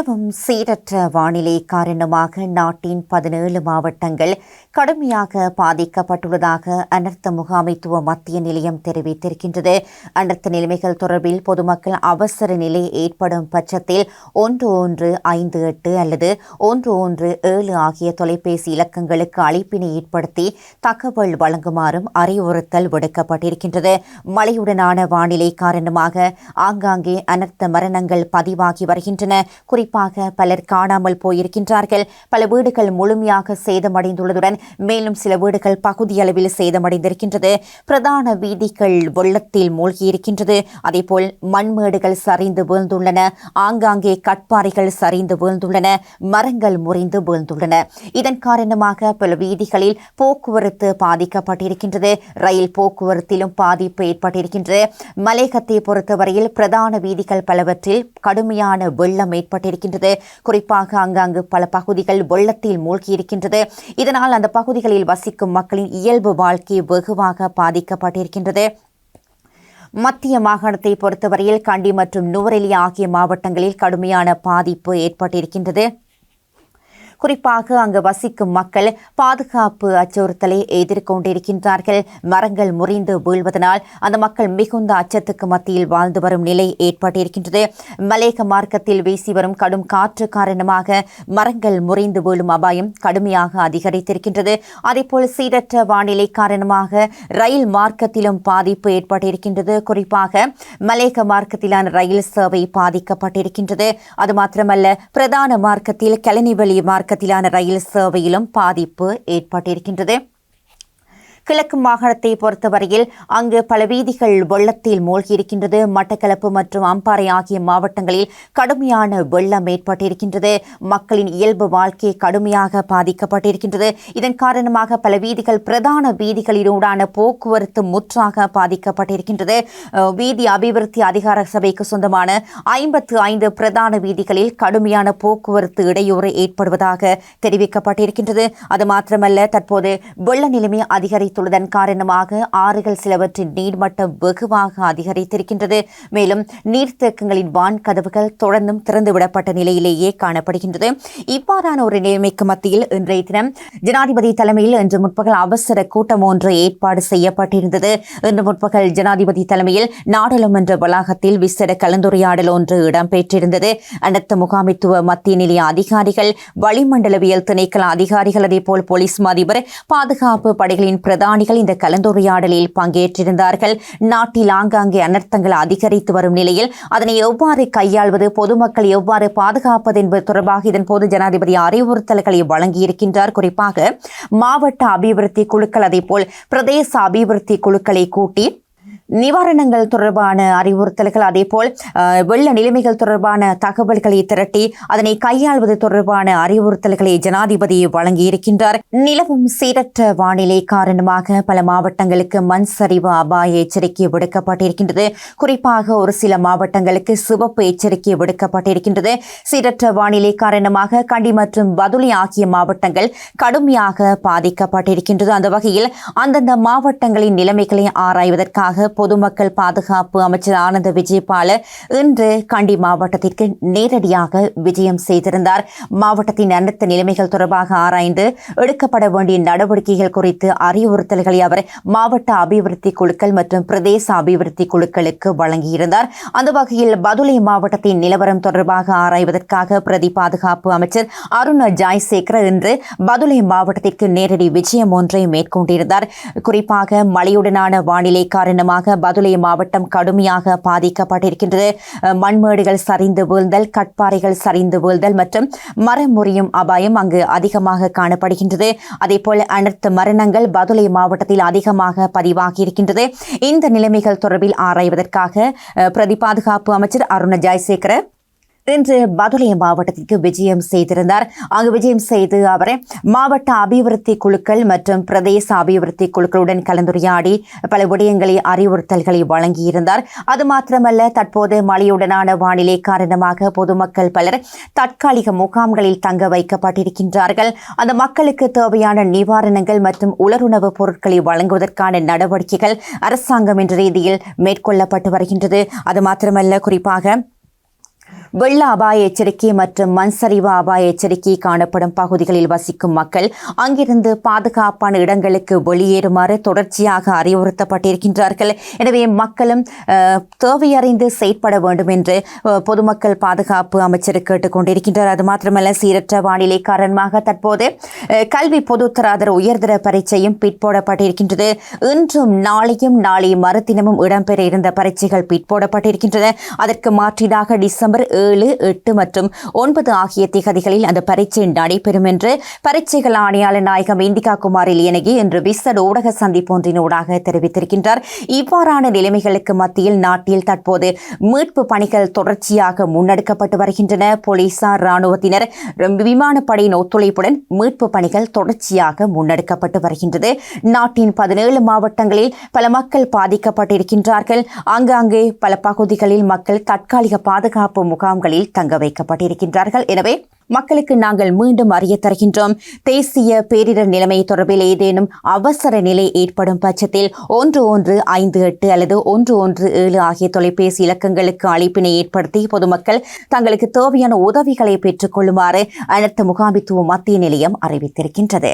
நிலவும் சீரற்ற வானிலை காரணமாக நாட்டின் பதினேழு மாவட்டங்கள் கடுமையாக பாதிக்கப்பட்டுள்ளதாக அனர்த்த முகாமைத்துவ மத்திய நிலையம் தெரிவித்திருக்கின்றது. அனர்த்த நிலைமைகள் தொடர்பில் பொதுமக்கள் அவசர நிலை ஏற்படும் பட்சத்தில் ஒன்று ஒன்று ஐந்து எட்டு அல்லது ஒன்று ஒன்று ஏழு ஆகிய தொலைபேசி இலக்கங்களுக்கு அழைப்பினை ஏற்படுத்தி தகவல் வழங்குமாறும் அறிவுறுத்தல் விடுக்கப்பட்டிருக்கின்றது. மழையுடனான வானிலை காரணமாக ஆங்காங்கே அனர்த்த மரணங்கள் பதிவாகி வருகின்றன. குறிப்பாக பலர் காணாமல் போயிருக்கின்றார்கள். பல வீடுகள் முழுமையாக சேதமடைந்துள்ளதுடன் மேலும் சில வீடுகள் பகுதியளவில் சேதமடைந்திருக்கின்றது. பிரதான வீதிகள் வெள்ளத்தில் மூழ்கியிருக்கின்றது. அதேபோல் மண்மேடுகள் சரிந்து வீழ்ந்துள்ளன. ஆங்காங்கே கட்பாறைகள் சரிந்து வீழ்ந்துள்ளன. மரங்கள் முறிந்து வீழ்ந்துள்ளன. இதன் காரணமாக பல வீதிகளில் போக்குவரத்து பாதிக்கப்பட்டிருக்கின்றது. ரயில் போக்குவரத்திலும் பாதிப்பு ஏற்பட்டிருக்கின்றது. மலையகத்தை பொறுத்தவரையில் பிரதான வீதிகள் பலவற்றில் கடுமையான வெள்ளம் இருக்கின்றது. குறிப்பாக அங்காங்கு பல பகுதிகள் வெள்ளத்தில் மூழ்கியிருக்கின்றது இதனால் அந்த பகுதிகளில் வசிக்கும் மக்களின் இயல்பு வாழ்க்கை வெகுவாக பாதிக்கப்பட்டிருக்கின்றது. மத்திய மாகாணத்தை பொறுத்தவரையில் கண்டி மற்றும் நுவரெலி ஆகிய மாவட்டங்களில் கடுமையான பாதிப்பு ஏற்பட்டிருக்கின்றது. குறிப்பாக அங்கு வசிக்கும் மக்கள் பாதுகாப்பு அச்சுறுத்தலை எதிர்கொண்டிருக்கின்றார்கள் மரங்கள் முறிந்து வீழ்வதனால் அந்த மக்கள் மிகுந்த அச்சத்துக்கு மத்தியில் வாழ்ந்து வரும் நிலை ஏற்பட்டிருக்கின்றது. மலேக மார்க்கத்தில் வீசி வரும் கடும் காற்று காரணமாக மரங்கள் முறிந்து வீழும் அபாயம் கடுமையாக அதிகரித்திருக்கின்றது. அதேபோல் சீரற்ற வானிலை காரணமாக ரயில் மார்க்கத்திலும் பாதிப்பு ஏற்பட்டிருக்கின்றது. குறிப்பாக மலேக மார்க்கத்திலான ரயில் சேவை பாதிக்கப்பட்டிருக்கின்றது. அது மாத்திரமல்ல பிரதான மார்க்கத்தில் கெலனிவெளி மார்க்க மார்க்கத்திலான ரயில் சேவையிலும் பாதிப்பு ஏற்பட்டிருக்கின்றது. கிழக்கு மாகாணத்தை பொறுத்தவரையில் அங்கு பல வீதிகள் வெள்ளத்தில் மூழ்கியிருக்கின்றது. மட்டக்களப்பு மற்றும் அம்பாறை ஆகிய மாவட்டங்களில் கடுமையான வெள்ளம் ஏற்பட்டிருக்கின்றது. மக்களின் இயல்பு வாழ்க்கை கடுமையாக பாதிக்கப்பட்டிருக்கின்றது. இதன் காரணமாக பல வீதிகள் பிரதான வீதிகளிலூடான போக்குவரத்து முற்றாக பாதிக்கப்பட்டிருக்கின்றது. வீதி அபிவிருத்தி அதிகார சபைக்கு சொந்தமான ஐம்பத்து ஐந்து பிரதான வீதிகளில் கடுமையான போக்குவரத்து இடையூறு ஏற்படுவதாக தெரிவிக்கப்பட்டிருக்கின்றது. அது மாத்திரமல்ல தற்போது வெள்ள நிலைமை அதிகரித்து அதிகரித்துள்ளதன் காரணமாக ஆறுகள் சிலவற்றின் நீர்மட்டம் வெகுவாக அதிகரித்திருக்கின்றது. மேலும் நீர்த்தேக்கங்களின் வான் கதவுகள் தொடர்ந்தும் திறந்துவிடப்பட்ட நிலையிலேயே காணப்படுகின்றது. இவ்வாறான ஒரு நிலைமைக்கு மத்தியில் இன்றைய தினம் ஜனாதிபதி தலைமையில் இன்று முற்பகல் அவசர கூட்டம் ஒன்று ஏற்பாடு செய்யப்பட்டிருந்தது. இன்று முற்பகல் ஜனாதிபதி தலைமையில் நாடாளுமன்ற வளாகத்தில் விசேட கலந்துரையாடல் ஒன்று இடம்பெற்றிருந்தது. அனைத்து முகாமித்துவ மத்திய நிலைய அதிகாரிகள் வளிமண்டலவியல் திணைக்கள அதிகாரிகள் அதேபோல் போலீஸ் அதிபர் பாதுகாப்பு படைகளின் பிரதான பிரதானிகள் இந்த கலந்துரையாடலில் பங்கேற்றிருந்தார்கள். நாட்டில் ஆங்காங்கே அனர்த்தங்கள் அதிகரித்து வரும் நிலையில் அதனை எவ்வாறு கையாள்வது பொதுமக்கள் எவ்வாறு பாதுகாப்பது என்பது தொடர்பாக இதன்போது ஜனாதிபதி அறிவுறுத்தல்களை வழங்கியிருக்கின்றார். குறிப்பாக மாவட்ட அபிவிருத்தி குழுக்கள் அதேபோல் பிரதேச அபிவிருத்தி குழுக்களை கூட்டி நிவாரணங்கள் தொடர்பான அறிவுறுத்தல்கள் அதேபோல் வெள்ள நிலைமைகள் தொடர்பான தகவல்களை திரட்டி அதனை கையாள்வது தொடர்பான அறிவுறுத்தல்களை ஜனாதிபதி வழங்கியிருக்கின்றார். நிலவும் சீரற்ற வானிலை காரணமாக பல மாவட்டங்களுக்கு மண் சரிவு அபாய எச்சரிக்கை விடுக்கப்பட்டிருக்கின்றது. குறிப்பாக ஒரு சில மாவட்டங்களுக்கு சிவப்பு எச்சரிக்கை விடுக்கப்பட்டிருக்கின்றது. சீரற்ற வானிலை காரணமாக கண்டி மற்றும் பதுளி ஆகிய மாவட்டங்கள் கடுமையாக பாதிக்கப்பட்டிருக்கின்றது. அந்த வகையில் அந்தந்த மாவட்டங்களின் நிலைமைகளை ஆராய்வதற்காக பொதுமக்கள் பாதுகாப்பு அமைச்சர் ஆனந்த விஜயபால இன்று கண்டி மாவட்டத்திற்கு நேரடியாக விஜயம் செய்திருந்தார். மாவட்டத்தின் அனைத்து நிலைமைகள் தொடர்பாக ஆராய்ந்து எடுக்கப்பட வேண்டிய நடவடிக்கைகள் குறித்து அறிவுறுத்தல்களை அவர் மாவட்ட அபிவிருத்தி குழுக்கள் மற்றும் பிரதேச அபிவிருத்தி குழுக்களுக்கு வழங்கியிருந்தார். அந்த வகையில் பதுளை மாவட்டத்தின் நிலவரம் தொடர்பாக ஆராய்வதற்காக பிரதி பாதுகாப்பு அமைச்சர் அருண் ஜாய்சேகர் இன்று பதுளை மாவட்டத்திற்கு நேரடி விஜயம் ஒன்றை மேற்கொண்டிருந்தார். குறிப்பாக மழையுடனான வானிலை காரணமாக பதுளை மாவட்டம் கடுமையாக பாதிக்கப்பட்டிருக்கின்றது. மண்மேடுகள் சரிந்து வீழ்ந்தல் கட்பாறைகள் சரிந்து வீழ்தல் மற்றும் மரம் முறியும் அபாயம் அங்கு அதிகமாக காணப்படுகின்றது. அதேபோல் அனைத்து மரணங்கள் பதுளை மாவட்டத்தில் அதிகமாக பதிவாகியிருக்கின்றது. இந்த நிலைமைகள் தொடர்பில் ஆராய்வதற்காக பிரதி பாதுகாப்பு அமைச்சர் அருண ஜெயசேகர இன்று பதுளை மாவட்டத்திற்கு விஜயம் செய்திருந்தார். அங்கு விஜயம் செய்து அவர் மாவட்ட அபிவிருத்தி குழுக்கள் மற்றும் பிரதேச அபிவிருத்தி குழுக்களுடன் கலந்துரையாடி பல விடயங்களை அறிவுறுத்தல்களை வழங்கியிருந்தார். அது மாத்திரமல்ல தற்போது மழையுடனான வானிலை காரணமாக பொதுமக்கள் பலர் தற்காலிக முகாம்களில் தங்க வைக்கப்பட்டிருக்கின்றார்கள். அந்த மக்களுக்கு தேவையான நிவாரணங்கள் மற்றும் உலருணவு பொருட்களை வழங்குவதற்கான நடவடிக்கைகள் அரசாங்கம் என்ற ரீதியில் மேற்கொள்ளப்பட்டு வருகின்றது. அது மாத்திரமல்ல குறிப்பாக வெள்ள அபாய எச்சரிக்கை மற்றும் மண் சரிவு அபாய எச்சரிக்கை காணப்படும் பகுதிகளில் வசிக்கும் மக்கள் அங்கிருந்து பாதுகாப்பான இடங்களுக்கு வெளியேறுமாறு தொடர்ச்சியாக அறிவுறுத்தப்பட்டிருக்கின்றார்கள். எனவே மக்களும் தேவையறிந்து செயற்பட வேண்டும் என்று பொதுமக்கள் பாதுகாப்பு அமைச்சர் கேட்டுக்கொண்டிருக்கின்றார் அது மாத்திரமல்ல சீரற்ற வானிலை காரணமாக தற்போது கல்வி பொதுத்தராதர உயர்தர பரீட்சையும் பிற்போடப்பட்டிருக்கின்றது. இன்றும் நாளையும் நாளை மறுதினமும் இடம்பெற இருந்த பரீட்சைகள் பிற்போடப்பட்டிருக்கின்றன. அதற்கு மாற்றீடாக டிசம்பர் ஏழு எட்டு மற்றும் ஒன்பது ஆகிய திகதிகளில் அந்த பரீட்சை நடைபெறும் என்று பரீட்சைகள் ஆணையாளர் நாயகம் இந்திகா குமார் இலியனகி இன்று விசட் ஊடக சந்திப்பொன்றினூடாக தெரிவித்திருக்கின்றார். இவ்வாறான நிலைமைகளுக்கு மத்தியில் நாட்டில் தற்போது மீட்பு பணிகள் தொடர்ச்சியாக முன்னெடுக்கப்பட்டு வருகின்றன. போலீசார் ராணுவத்தினர் விமானப்படையின் ஒத்துழைப்புடன் மீட்பு பணிகள் தொடர்ச்சியாக முன்னெடுக்கப்பட்டு வருகின்றது. நாட்டின் பதினேழு மாவட்டங்களில் பல மக்கள் பாதிக்கப்பட்டிருக்கின்றார்கள். ஆங்காங்கே பல பகுதிகளில் மக்கள் தற்காலிக பாதுகாப்பு முகாம் முகாம்களில் தங்க வைக்கப்பட்டிருக்கின்றார்கள். எனவே மக்களுக்கு நாங்கள் மீண்டும் அறிய தருகின்றோம். தேசிய பேரிடர் நிலைமை தொடர்பில் ஏதேனும் அவசர நிலை ஏற்படும் பட்சத்தில் ஒன்று ஒன்று ஐந்து எட்டு அல்லது ஒன்று ஒன்று ஏழு ஆகிய தொலைபேசி இலக்கங்களுக்கு அழைப்பினை ஏற்படுத்தி பொதுமக்கள் தங்களுக்கு தேவையான உதவிகளை பெற்றுக் கொள்ளுமாறு அனர்த்த முகாமித்துவ மத்திய நிலையம் அறிவித்திருக்கின்றது.